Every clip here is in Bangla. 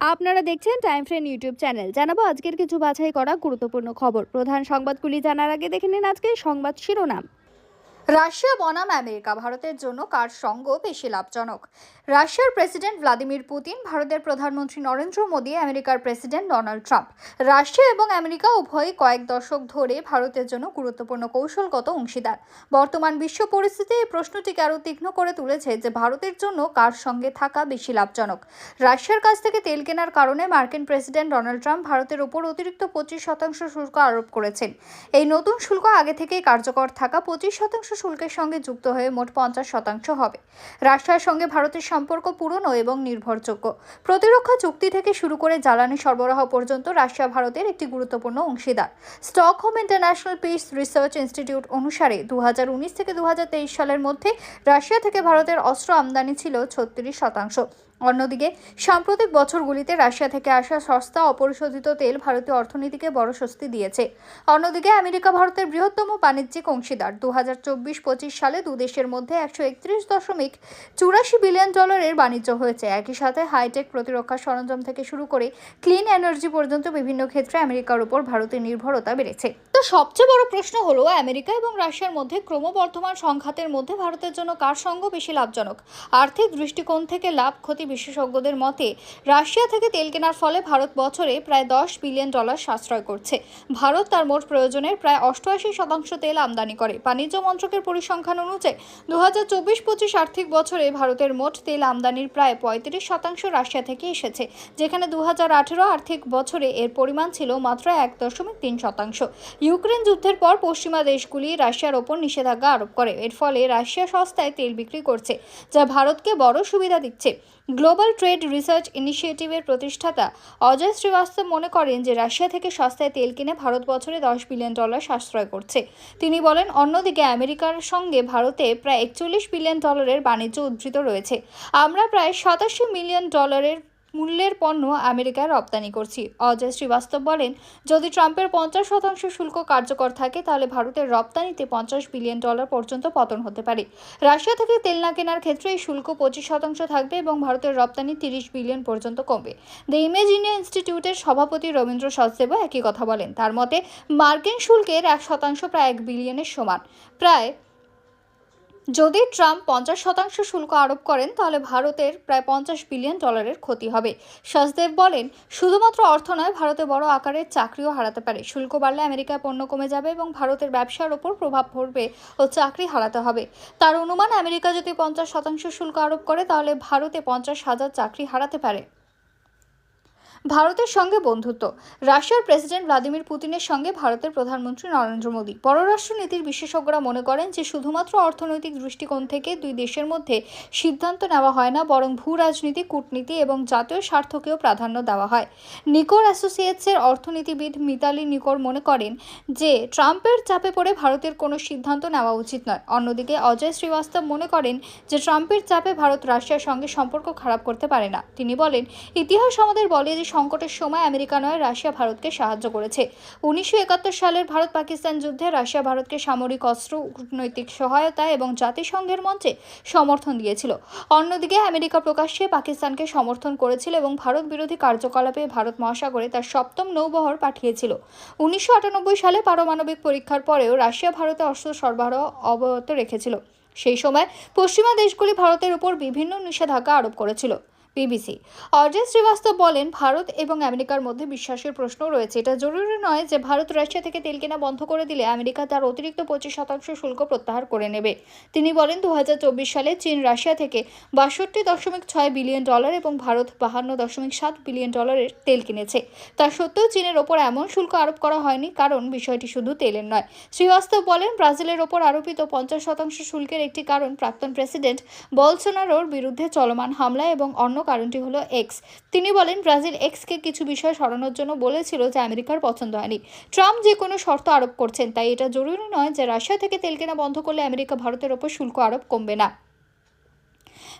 আপনারা দেখছেন টাইম ফ্রেন্ড ইউটিউব চ্যানেল জানাব আজকের কিছু বাছাই করা গুরুত্বপূর্ণ খবর। প্রধান সংবাদগুলি জানার আগে দেখে নিন আজকের সংবাদ শিরোনাম। রাশিয়া বনাম আমেরিকা ভারতের জন্য কার সঙ্গ বেশি লাভজনক? রাশিয়ার প্রেসিডেন্ট ভ্লাদিমির পুতিন, ভারতের প্রধানমন্ত্রী নরেন্দ্র মোদী, আমেরিকার প্রেসিডেন্ট ডোনাল্ড ট্রাম্প। রাশিয়া এবং আমেরিকা উভয়ই কয়েক দশক ধরে ভারতের জন্য গুরুত্বপূর্ণ কৌশলগত অংশীদার। বর্তমান বিশ্ব পরিস্থিতি এই প্রশ্নটিকে আরও তীক্ষ্ণ করে তুলেছে যে ভারতের জন্য কার সঙ্গে থাকা বেশি লাভজনক। রাশিয়ার কাছ থেকে তেল কেনার কারণে মার্কিন প্রেসিডেন্ট ডোনাল্ড ট্রাম্প ভারতের ওপর অতিরিক্ত পঁচিশ শতাংশ শুল্ক আরোপ করেছেন। এই নতুন শুল্ক আগে থেকেই কার্যকর থাকা পঁচিশ শতাংশ শুল্কের সঙ্গে যুক্ত হয়ে মোট পঞ্চাশ শতাংশ হবে। রাশিয়ার সঙ্গে ভারতের সম্পর্ক পুরনো এবং নির্ভরযোগ্য। প্রতিরক্ষা চুক্তি থেকে শুরু করে জ্বালানি সরবরাহ পর্যন্ত রাশিয়া ভারতের একটি গুরুত্বপূর্ণ অংশীদার। Stockholm International Peace Research Institute অনুসারে দু হাজার উনিশ থেকে দু হাজার তেইশ সালের মধ্যে রাশিয়া থেকে ভারতের অস্ত্র আমদানি ছিল ছত্রিশ শতাংশ। অন্যদিকে, সাম্প্রতিক বছরগুলিতে রাশিয়া থেকে আসা সস্তা অপরিশোধিত তেল ভারতীয় অর্থনীতিকে বড় স্বস্তি দিয়েছে। অন্যদিকে, আমেরিকা ভারতের বৃহত্তম বাণিজ্যিক অংশীদার দু হাজার চব্বিশ পঁচিশ সালে দু দেশের মধ্যে একশো একত্রিশ দশমিক চুরাশি বিলিয়ন ডলারের বাণিজ্য হয়েছে। একই সাথে, হাইটেক প্রতিরক্ষা সরঞ্জাম থেকে শুরু করে ক্লিন এনার্জি পর্যন্ত বিভিন্ন ক্ষেত্রে আমেরিকার উপর ভারতের নির্ভরতা বেড়েছে। তো সবচেয়ে বড় প্রশ্ন হলো, আমেরিকা এবং রাশিয়ার মধ্যে ক্রমবর্ধমান সংঘাতের মধ্যে ভারতের জন্য কার সঙ্গ বেশি লাভজনক? আর্থিক দৃষ্টিকোণ থেকে লাভ ক্ষতি বিশেষজ্ঞদের মতে, রাশিয়া থেকে তেল কেনার ফলে ভারত বছরে প্রায় দশ বিলিয়ন ডলার সাশ্রয় করছে। ভারত তার মোট প্রয়োজনের প্রায় অষ্টআশি শতাংশ তেল আমদানি করে। বাণিজ্য মন্ত্রকের পরিসংখ্যান অনুযায়ী দু হাজার চব্বিশ পঁচিশ আর্থিক বছরে ভারতের মোট তেল আমদানির প্রায় পঁয়ত্রিশ শতাংশ রাশিয়া থেকে এসেছে, যেখানে দু হাজার আঠেরো আর্থিক বছরে এর পরিমাণ ছিল মাত্র এক দশমিক তিন শতাংশ। ইউক্রেন যুদ্ধের পর পশ্চিমা দেশগুলি রাশিয়ার ওপর নিষেধাজ্ঞা আরোপ করে। এর ফলে রাশিয়া সস্তায় তেল বিক্রি করছে, যা ভারতকে বড় সুবিধা দিচ্ছে। গ্লোবাল ট্রেড রিসার্চ ইনিশিয়েটিভের প্রতিষ্ঠাতা অজয় শ্রীবাস্তব মনে করেন যে রাশিয়া থেকে সস্তায় তেল কিনে ভারত বছরে দশ বিলিয়ন ডলার সাশ্রয় করছে। তিনি বলেন, অন্যদিকে আমেরিকার সঙ্গে ভারতে প্রায় একচল্লিশ বিলিয়ন ডলারের বাণিজ্য উদ্ধৃত রয়েছে। আমরা প্রায় সাতাশি মিলিয়ন ডলারের মূল্যের পণ্য আমেরিকায় রপ্তানি করছি। অজয় শ্রীবাস্তব বলেন, যদি ট্রাম্পের পঞ্চাশ শতাংশ শুল্ক কার্যকর থাকে, তাহলে ভারতের রপ্তানিতে পঞ্চাশ বিলিয়ন ডলার পর্যন্ত পতন হতে পারে। রাশিয়া থেকে তেল না কেনার ক্ষেত্রে এই শুল্ক পঁচিশ শতাংশ থাকবে এবং ভারতের রপ্তানি তিরিশ বিলিয়ন পর্যন্ত কমবে। দ্য ইমেজ ইন্ডিয়া ইনস্টিটিউটের সভাপতি রবীন্দ্র সচদেব একই কথা বলেন। তার মতে, মার্কিন শুল্কের এক শতাংশ প্রায় এক বিলিয়নের সমান। প্রায় যদি ট্রাম্প পঞ্চাশ শতাংশ শুল্ক আরোপ করেন, তাহলে ভারতের প্রায় পঞ্চাশ বিলিয়ন ডলারের ক্ষতি হবে। সচদেব বলেন, শুধুমাত্র অর্থ নয়, ভারতে বড় আকারের চাকরিও হারাতে পারে। শুল্ক বাড়লে আমেরিকায় পণ্য কমে যাবে এবং ভারতের ব্যবসার ওপর প্রভাব পড়বে ও চাকরি হারাতে হবে। তার অনুমান, আমেরিকা যদি পঞ্চাশ শতাংশ শুল্ক আরোপ করে, তাহলে ভারতে পঞ্চাশ হাজার চাকরি হারাতে পারে। ভারতের সঙ্গে বন্ধুত্ব। রাশিয়ার প্রেসিডেন্ট ভ্লাদিমির পুতিনের সঙ্গে ভারতের প্রধানমন্ত্রী নরেন্দ্র মোদী। পররাষ্ট্রনীতির বিশেষজ্ঞরা মনে করেন যে, শুধুমাত্র অর্থনৈতিক দৃষ্টিকোণ থেকে দুই দেশের মধ্যে সিদ্ধান্ত নেওয়া হয় না, বরং ভূ রাজনীতি, কূটনীতি এবং জাতীয় স্বার্থকেও প্রাধান্য দেওয়া হয়। নিকোর অ্যাসোসিয়েটসের অর্থনীতিবিদ মিতালি নিকোর মনে করেন যে, ট্রাম্পের চাপে পড়ে ভারতের কোনো সিদ্ধান্ত নেওয়া উচিত নয়। অন্যদিকে অজয় শ্রীবাস্তব মনে করেন যে, ট্রাম্পের চাপে ভারত রাশিয়ার সঙ্গে সম্পর্ক খারাপ করতে পারে না। তিনি বলেন, ইতিহাস আমাদের বলে যে সংকটের সময় আমেরিকা নয়, রাশিয়া ভারতকে সাহায্য করেছে। উনিশশো একাত্তর সালের ভারত পাকিস্তান যুদ্ধে রাশিয়া ভারতকে সামরিক, অস্ত্র, কূটনৈতিক সহায়তা এবং জাতিসংঘের মঞ্চে সমর্থন দিয়েছিল। অন্যদিকে আমেরিকা প্রকাশ্যে পাকিস্তানকে সমর্থন করেছিল এবং ভারত বিরোধী কার্যকলাপে ভারত মহাসাগরে তার সপ্তম নৌবহর পাঠিয়েছিল। উনিশশো আটানব্বই সালে পারমাণবিক পরীক্ষার পরেও রাশিয়া ভারতে অস্ত্র সরবরাহ অব্যাহত রেখেছিল। সেই সময় পশ্চিমা দেশগুলি ভারতের উপর বিভিন্ন নিষেধাজ্ঞা আরোপ করেছিল। বিবিসি। অজয় শ্রীবাস্তব বলেন, ভারত এবং আমেরিকার মধ্যে বিশ্বাসের প্রশ্ন রয়েছে। এটা জরুরি নয় যে ভারত রাশিয়া থেকে তেল কেনা বন্ধ করে দিলে আমেরিকা তার অতিরিক্ত পঁচিশ শতাংশ শুল্ক প্রত্যাহার করে নেবে। তিনি বলেন দু হাজার চব্বিশ সালে চীন রাশিয়া থেকে বাষট্টি দশমিক ছয় বিলিয়ন ডলার এবং ভারত বাহান্ন দশমিক সাত বিলিয়ন ডলারের তেল কিনেছে। তা সত্ত্বেও চীনের ওপর এমন শুল্ক আরোপ করা হয়নি, কারণ বিষয়টি শুধু তেলের নয়। শ্রীবাস্তব বলেন, ব্রাজিলের ওপর আরোপিত পঞ্চাশ শতাংশ শুল্কের একটি কারণ প্রাক্তন প্রেসিডেন্ট বলসোনারোর বিরুদ্ধে চলমান হামলা এবং অন্য কারণটি হলো এক্স তিনি বলেন, ব্রাজিল এক্সকে কিছু বিষয় সরানোর জন্য বলেছিল যে আমেরিকার পছন্দ হয়নি। ট্রাম্প যে কোনো শর্ত আরোপ করছেন, তাই এটা জরুরি নয় যে রাশিয়া থেকে তেল কেনা বন্ধ করলে আমেরিকা ভারতের ওপর শুল্ক আরোপ কমবে না।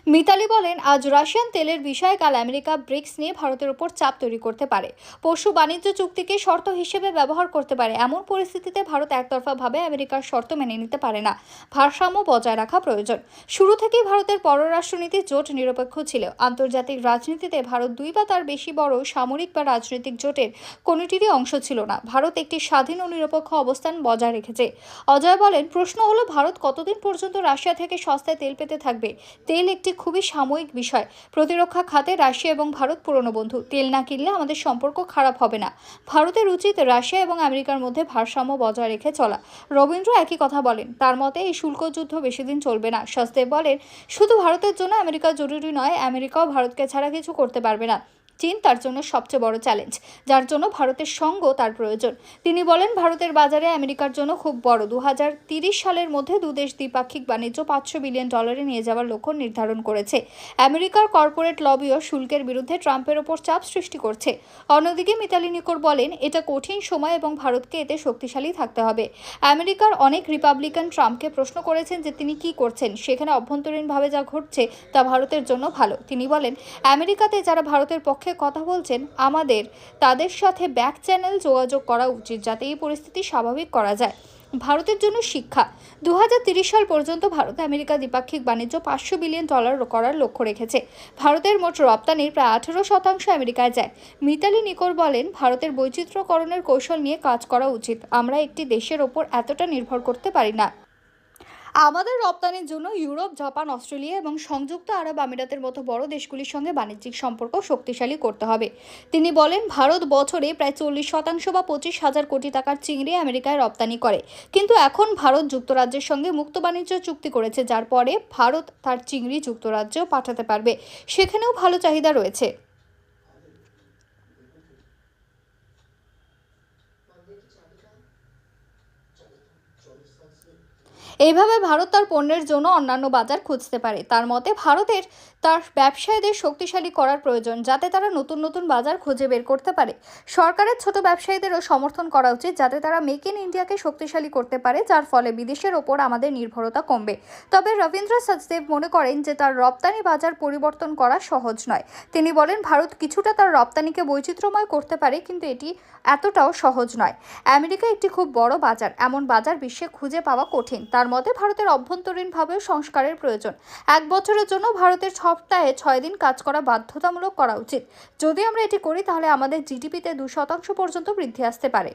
মিতালি বলেন, আজ রাশিয়ান তেলের বিষয়ে কাল আমেরিকা ব্রিক্স নিয়ে ভারতের উপর চাপ তৈরি করতে পারে। পশু বাণিজ্য চুক্তিকে শর্ত হিসেবে ব্যবহার করতে পারে। এমন পরিস্থিতিতে ভারত একতরফাভাবে আমেরিকার শর্ত মেনে নিতে পারে না। ভারসাম্য বজায় রাখা প্রয়োজন। শুরু থেকেই ভারতের পররাষ্ট্রনীতি জোট নিরপেক্ষ ছিল। আন্তর্জাতিক রাজনীতিতে ভারত দুই বা তার বেশি বড় সামরিক বা রাজনৈতিক জোটের কোনোটিরই অংশ ছিল না। ভারত একটি স্বাধীন ও নিরপেক্ষ অবস্থান বজায় রেখেছে। অজয় বলেন, প্রশ্ন হলো, ভারত কতদিন পর্যন্ত রাশিয়া থেকে সস্তায় তেল পেতে থাকবে? তেল একটি খুবই সাময়িক বিষয়। প্রতিরক্ষা খাতে রাশিয়া এবং ভারত পুরনো বন্ধু। তেল না কিনলে আমাদের সম্পর্ক খারাপ হবে না। ভারতের উচিত রাশিয়া এবং আমেরিকার মধ্যে ভারসাম্য বজায় রেখে চলা। রবীন্দ্র একই কথা বলেন, তার মতে এই শুল্ক যুদ্ধ বেশি দিন চলবে না। সস্তে বলেন, শুধু ভারতের জন্য আমেরিকা জরুরি নয়, আমেরিকাও ভারতকে ছাড়া কিছু করতে পারবে না। চীন তার জন্য সবচেয়ে বড় চ্যালেঞ্জ যার জন্য ভারতের সঙ্গ তার প্রয়োজন। তিনি বলেন, ভারতের বাজারে আমেরিকার জন্য খুব বড়। দু সালের মধ্যে দুদেশ দ্বিপাক্ষিক বাণিজ্য পাঁচশো বিলিয়ন ডলারে নিয়ে যাওয়ার লক্ষ্য নির্ধারণ করেছে। আমেরিকার কর্পোরেট লবিও শুল্কের বিরুদ্ধে ট্রাম্পের ওপর চাপ সৃষ্টি করছে। অন্যদিকে মিতালি নিকর বলেন, এটা কঠিন সময় এবং ভারতকে এতে শক্তিশালী থাকতে হবে। আমেরিকার অনেক রিপাবলিকান ট্রাম্পকে প্রশ্ন করেছেন যে তিনি কি করছেন, সেখানে অভ্যন্তরীণভাবে যা ঘটছে তা ভারতের জন্য ভালো। তিনি বলেন, আমেরিকাতে যারা ভারতের পক্ষে কথা বলছেন আমাদের, তাদের সাথে ব্যাক চ্যানেল যোগাযোগ করা উচিত যাতে এই পরিস্থিতি স্বাভাবিক করা যায়। ভারতের জন্য শিক্ষা। দু সাল পর্যন্ত ভারত আমেরিকা দ্বিপাক্ষিক বাণিজ্য পাঁচশো বিলিয়ন ডলার করার লক্ষ্য রেখেছে। ভারতের মোট রপ্তানির প্রায় আঠেরো শতাংশ আমেরিকায় যায়। মিতালি নিকর বলেন, ভারতের বৈচিত্র্যকরণের কৌশল নিয়ে কাজ করা উচিত। আমরা একটি দেশের ওপর এতটা নির্ভর করতে পারি না। আমাদের রপ্তানির জন্য ইউরোপ, জাপান, অস্ট্রেলিয়া এবং সংযুক্ত আরব আমিরাতের মতো বড় দেশগুলির সঙ্গে বাণিজ্যিক সম্পর্ক শক্তিশালী করতে হবে। তিনি বলেন, ভারত বছরে প্রায় চল্লিশ শতাংশ বা পঁচিশ হাজার কোটি টাকার চিংড়ি আমেরিকায় রপ্তানি করে। কিন্তু এখন ভারত যুক্তরাজ্যের সঙ্গে মুক্ত বাণিজ্য চুক্তি করেছে, যার পরে ভারত তার চিংড়ি যুক্তরাজ্যেও পাঠাতে পারবে। সেখানেও ভালো চাহিদা রয়েছে। এইভাবে ভারত তার পণ্যের জন্য অন্যান্য বাজার খুঁজতে পারে। তার মতে, ভারতের তার ব্যবসায়ীদের শক্তিশালী করার প্রয়োজন, যাতে তারা নতুন নতুন বাজার খুঁজে বের করতে পারে। সরকারের ছোট ব্যবসায়ীদেরও সমর্থন করা উচিত, যাতে তারা মেক ইন ইন্ডিয়াকে শক্তিশালী করতে পারে, যার ফলে বিদেশের ওপর আমাদের নির্ভরতা কমবে। তবে রবীন্দ্র সচদেব মনে করেন যে, তার রপ্তানি বাজার পরিবর্তন করা সহজ নয়। তিনি বলেন, ভারত কিছুটা তার রপ্তানিকে বৈচিত্র্যময় করতে পারে, কিন্তু এটি এতটাও সহজ নয়। আমেরিকা একটি খুব বড় বাজার, এমন বাজার বিশ্বে খুঁজে পাওয়া কঠিন। তার মতে, ভারতের অভ্যন্তরীণভাবেও সংস্কারের প্রয়োজন। এক বছরের জন্য ভারতের সপ্তাহে ছয় দিন কাজ করা বাধ্যতামূলক করা উচিত। যদি আমরা এটি করি, তাহলে আমাদের জিডিপিতে দু শতাংশ পর্যন্ত বৃদ্ধি আসতে পারে।